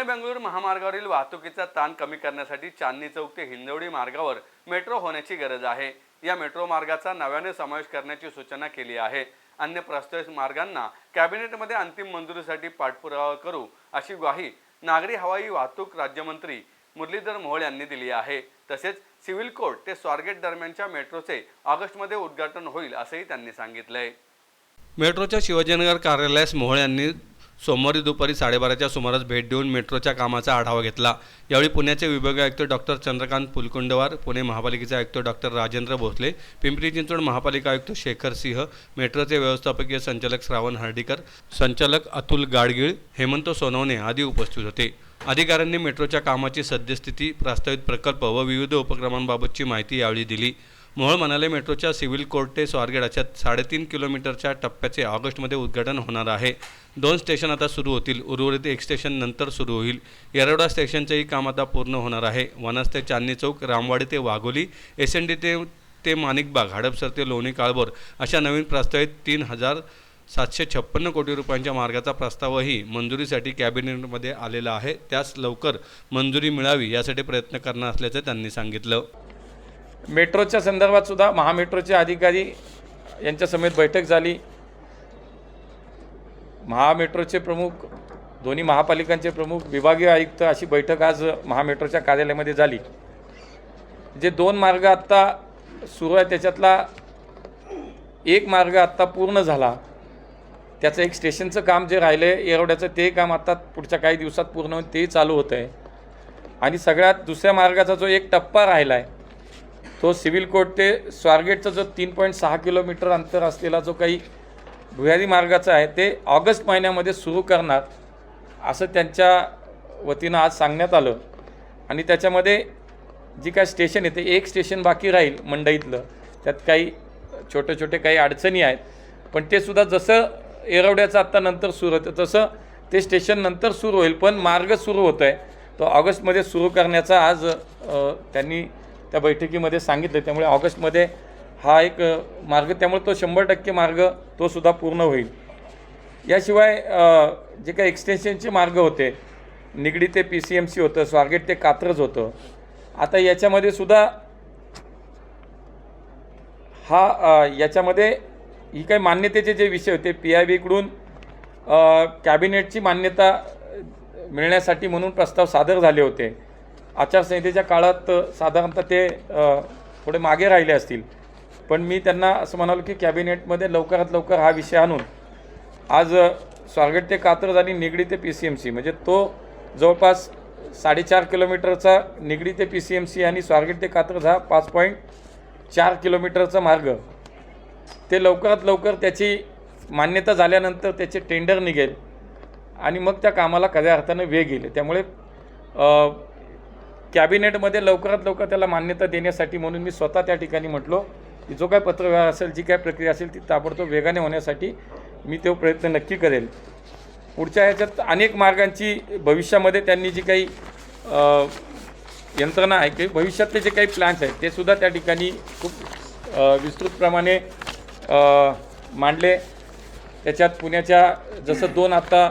पुणे बेंगळूरू महामार्गावरील वाहतुकीचा ताण कमी करण्यासाठी चांदणी चौक ते हिंजवडी मार्गावर मेट्रो होण्याची गरज आहे. या मेट्रो मार्गाचा नव्याने समावेश करण्याची सूचना केली आहे. अन्य प्रस्तावित मार्गांना कॅबिनेटमध्ये अंतिम मंजुरीसाठी पाठपुरावा करू अशी ग्वाही नागरी हवाई वाहतूक राज्यमंत्री मुरलीधर मोहोळ यांनी दिली आहे. तसेच सिव्हिल कोर्ट ते स्वारगेट दरम्यानच्या मेट्रोचे ऑगस्टमध्ये उद्घाटन होईल असंही त्यांनी सांगितलंय. मेट्रोच्या शिवाजीनगर कार्यालयास मोहोळ यांनी सोमवारी दुपारी साडेबाराच्या सुमारास भेट देऊन मेट्रोच्या कामाचा आढावा घेतला. यावेळी पुण्याचे विभागीय आयुक्त डॉक्टर चंद्रकांत पुलकुंडवार पुणे महापालिकेचे आयुक्त डॉक्टर राजेंद्र भोसले पिंपरी चिंचवड महापालिका आयुक्त शेखर सिंह मेट्रोचे व्यवस्थापकीय संचालक श्रावण हर्डीकर संचालक अतुल गाडगीळ हेमंत सोनवणे आदी उपस्थित होते. अधिकाऱ्यांनी मेट्रोच्या कामाची सद्यस्थिती प्रस्तावित प्रकल्प व विविध उपक्रमांबाबतची माहिती यावेळी दिली. मोहोळ म्हणाले मेट्रोच्या सिव्हिल कोर्ट ते स्वारगेडाच्या साडेतीन किलोमीटरच्या टप्प्याचे ऑगस्टमध्ये उद्घाटन होणार आहे. दोन स्टेशन आता सुरू होतील. उर्वरित एक स्टेशन नंतर सुरू होईल. येरवडा स्टेशनचेही काम आता पूर्ण होणार आहे. वनस ते चांदणी चौक रामवाडी ते वाघोली एस एन डी ते ते माणिकबाग हडपसर ते लोणी काळभोर अशा नवीन प्रस्तावित तीन हजार सातशे छप्पन्न कोटी रुपयांच्या मार्गाचा प्रस्तावही मंजुरीसाठी कॅबिनेटमध्ये आलेला आहे. त्यास लवकर मंजुरी मिळावी यासाठी प्रयत्न करणार असल्याचं त्यांनी सांगितलं. मेट्रोच्या संदर्भात सुद्धा महामेट्रोचे अधिकारी यांच्या समेत बैठक झाली. महामेट्रोचे प्रमुख दोन्ही महापालिकांचे प्रमुख विभागीय आयुक्त अशी बैठक आज महामेट्रोच्या कार्यालयामध्ये झाली. जे दोन मार्ग आत्ता सुरू आहे त्याच्यातला एक मार्ग आत्ता पूर्ण झाला. त्याचं एक स्टेशनचं काम जे राहिलं आहे एरवड्याचं ते काम आत्ता पुढच्या काही दिवसात पूर्ण होऊन तेही चालू होतं आहे आणि सगळ्यात दुसऱ्या मार्गाचा जो एक टप्पा राहिला आहे तो सिव्हिल कोर्ट ते स्वारगेटचा जो तीन पॉईंट सहा किलोमीटर अंतर असलेला जो काही भुयारी मार्गाचा आहे ते ऑगस्ट महिन्यामध्ये सुरू करणार असं त्यांच्या वतीनं आज सांगण्यात आलं. आणि त्याच्यामध्ये जी काय स्टेशन आहे ते एक स्टेशन बाकी राहील मंडईतलं. त्यात काही छोटे छोटे काही अडचणी आहेत. पण ते सुद्धा जसं एरवड्याचं आत्ता नंतर सुरू होतं तसं ते स्टेशन नंतर सुरू होईल. पण मार्ग सुरू होतो आहे तो ऑगस्टमध्ये सुरू करण्याचा आज त्यांनी त्या बैठकीमध्ये सांगितलं. त्यामुळे ऑगस्टमध्ये हा एक मार्ग त्यामुळे तो शंभर टक्के मार्ग तो सुद्धा पूर्ण होईल. याशिवाय जे काही एक्सटेन्शनचे मार्ग होते निगडी ते पी सी एम सी होतं स्वारगेट ते कात्रज होतं. आता याच्यामध्ये सुद्धा हा याच्यामध्ये ही काही मान्यतेचे जे विषय होते पी आय बीकडून कॅबिनेटची मान्यता मिळण्यासाठी म्हणून प्रस्ताव सादर झाले होते. आचारसंहितेच्या काळात साधारणतः ते थोडे मागे राहिले असतील. पण मी त्यांना असं म्हणालो की कॅबिनेटमध्ये लवकरात लवकर हा विषय आणून आज स्वारगेट ते कात्रज आणि निगडी ते पी सी एम सी म्हणजे तो जवळपास साडेचार किलोमीटरचा निगडी ते पी सी एम सी आणि स्वारगेट ते कात्रज हा पाच पॉईंट चार किलोमीटरचा मार्ग. ते लवकरात लवकर त्याची मान्यता झाल्यानंतर त्याचे टेंडर निघेल आणि मग त्या कामाला खऱ्या अर्थानं वेग येईल. त्यामुळे कॅबिनेटमध्ये लवकरात लवकर त्याला मान्यता देण्यासाठी म्हणून मी स्वतः त्या ठिकाणी म्हटलो की जो काय पत्रव्यवहार असेल जी काय प्रक्रिया असेल ती ताबडतोब वेगाने होण्यासाठी मी तो प्रयत्न नक्की करेल. पुढच्या ह्याच्यात अनेक मार्गांची भविष्यामध्ये त्यांनी जी काही यंत्रणा आहे की भविष्यातले जे काही प्लॅन्स आहेत ते सुद्धा त्या ठिकाणी खूप विस्तृतप्रमाणे मांडले. त्याच्यात पुण्याच्या जसं दोन आता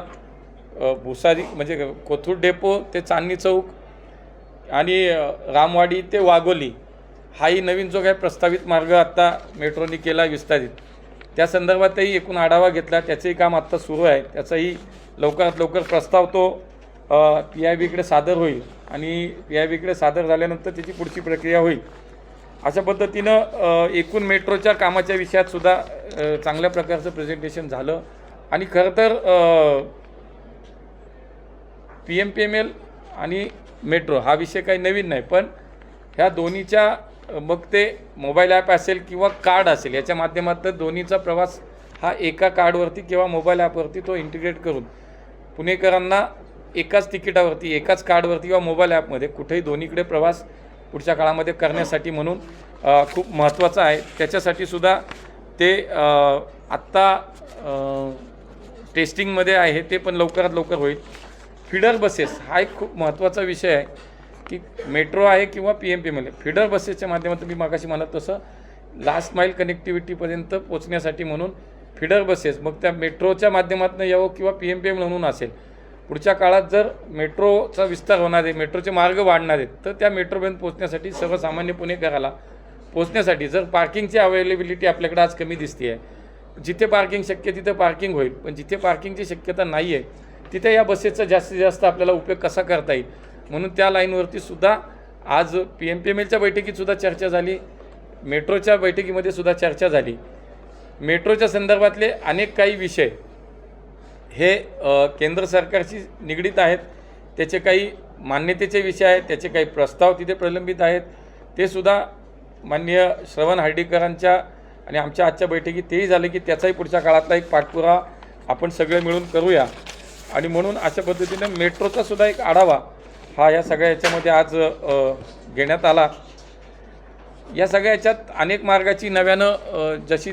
भुसारी म्हणजे कोथरूड डेपो ते चांदणी चौक आणि रामवाडी ते वाघोली हाही नवीन जो काही प्रस्तावित मार्ग आत्ता मेट्रोनी केला विस्तारित त्या संदर्भातही एकूण आढावा घेतला. त्याचंही काम आत्ता सुरू आहे. त्याचाही लवकरात लवकर प्रस्ताव तो पी आय बीकडे सादर होईल आणि पी आय बीकडे सादर झाल्यानंतर त्याची पुढची प्रक्रिया होईल. अशा पद्धतीनं एकूण मेट्रोच्या कामाच्या विषयातसुद्धा चांगल्या प्रकारचं प्रेझेंटेशन झालं. आणि खरं तर P M P M L आणि मेट्रो हा विषय काही नवीन नाही पण ह्या दोन्हीच्या मग ते मोबाईल ॲप असेल किंवा कार्ड असेल याच्या माध्यमातून दोन्हीचा प्रवास हा एका कार्डवरती किंवा मोबाईल ॲपवरती तो इंटिग्रेट करून पुणेकरांना एकाच तिकिटावरती एकाच कार्डवरती किंवा मोबाईल ॲपमध्ये कुठेही दोन्हीकडे प्रवास पुढच्या काळामध्ये करण्यासाठी म्हणून खूप महत्त्वाचं आहे. त्याच्यासाठी सुद्धा ते आत्ता टेस्टिंगमध्ये आहे ते पण लवकरात लवकर होईल. फिडर बसेस हा एक खूप महत्त्वाचा विषय आहे की मेट्रो आहे किंवा P M P M feeder बसेसच्या माध्यमातून मी मागाशी म्हणत तसं लास्ट माईल कनेक्टिव्हिटीपर्यंत पोचण्यासाठी म्हणून फिडर बसेस मग त्या मेट्रोच्या माध्यमातून यावं किंवा पी एम पी एम म्हणून असेल. पुढच्या काळात जर मेट्रोचा विस्तार होणार आहे मेट्रोचे मार्ग वाढणार आहेत तर त्या मेट्रोपर्यंत पोहोचण्यासाठी सर्वसामान्य पुणेकराला पोहोचण्यासाठी जर पार्किंगची अवेलेबिलिटी आपल्याकडे आज कमी दिसते आहे जिथे पार्किंग शक्य तिथे पार्किंग होईल पण जिथे पार्किंगची शक्यता नाही आहे तिथे या बसेसचा जास्तीत जास्त आपल्याला उपयोग कसा करता येईल? म्हणून त्या लाईनवरती सुद्धा आज पी एम पी एम एलच्या बैठकीतसुद्धा चर्चा झाली. मेट्रोच्या बैठकीमध्ये सुद्धा चर्चा झाली. मेट्रोच्या संदर्भातले अनेक काही विषय हे केंद्र सरकारशी निगडीत आहेत. त्याचे काही मान्यतेचे विषय आहेत. त्याचे काही प्रस्ताव तिथे प्रलंबित आहेत. ते सुद्धा माननीय श्रवण हर्डीकरांच्या आणि आमच्या आजच्या बैठकीत तेही झालं की त्याचाही पुढच्या काळातला एक पाठपुरा आपण सगळे मिळून करूया. आणि म्हणून अशा पद्धतीनं मेट्रोचा सुद्धा एक आढावा हा या सगळ्या याच्यामध्ये आज घेण्यात आला. या सगळ्या याच्यात अनेक मार्गाची नव्यानं जशी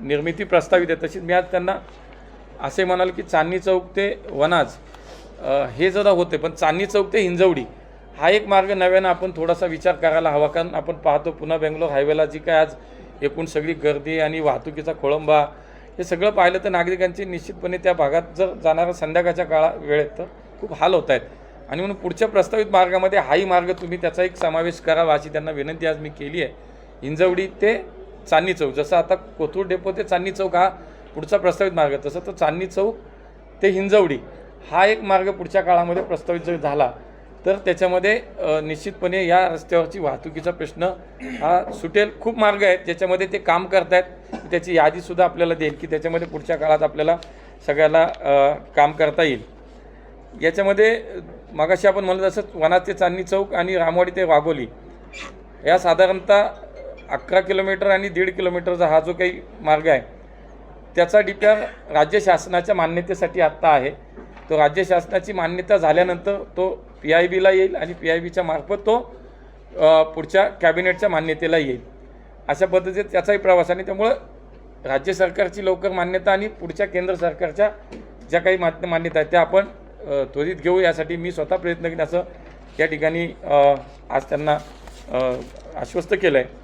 निर्मिती प्रस्तावित आहे तशीच मी आज त्यांना असे म्हणाल की चांदणी चौक ते वनाज हे जरा होते पण चांदणी चौक ते हिंजवडी हा एक मार्ग नव्यानं आपण थोडासा विचार करायला हवा कारण आपण पाहतो पुन्हा बेंगलोर हायवेला जी काय आज एकूण सगळी गर्दी आणि वाहतुकीचा खोळंबा हे सगळं पाहिलं तर नागरिकांची निश्चितपणे त्या भागात जर जाणाऱ्या संध्याकाळच्या काळा वेळेत तर खूप हाल होत आहेत. आणि म्हणून पुढच्या प्रस्तावित मार्गामध्ये हाही मार्ग तुम्ही त्याचा एक समावेश करावा अशी त्यांना विनंती आज मी केली आहे. हिंजवडी ते चांदणी चौक जसं आता कोथरूड डेपो ते चांदणी चौक हा पुढचा प्रस्तावित मार्ग तसं तर चांदणी चौक ते हिंजवडी हा एक मार्ग पुढच्या काळामध्ये प्रस्तावित जर झाला तर त्याच्यामध्ये निश्चितपणे या रस्त्यावरची वाहतुकीचा प्रश्न हा सुटेल. खूप मार्ग आहेत ज्याच्यामध्ये ते काम करतायत. त्याची यादीसुद्धा आपल्याला देईल की त्याच्यामध्ये पुढच्या काळात आपल्याला सगळ्याला काम करता येईल. याच्यामध्ये मागाशी मगाशी आपण म्हणलं तसं वनात ते चांदणी चौक आणि रामवाडी ते वाघोली. या साधारणतः अकरा किलोमीटर आणि दीड किलोमीटरचा हा जो काही मार्ग आहे त्याचा डिप्यार राज्य शासनाच्या मान्यतेसाठी आत्ता आहे. तो राज्य शासनाची मान्यता झाल्यानंतर तो पी आय बीला येईल आणि पी आय बीच्या मार्फत तो पुढच्या कॅबिनेटच्या मान्यतेला येईल. अशा पद्धतीत त्याचाही प्रवास आणि त्यामुळं राज्य सरकारची लवकर मान्यता आणि पुढच्या केंद्र सरकारच्या ज्या काही मान्य मान्यता आहेत त्या आपण त्वरित घेऊ. यासाठी मी स्वतः प्रयत्न केला असं या ठिकाणी आज त्यांना आश्वस्त केलं आहे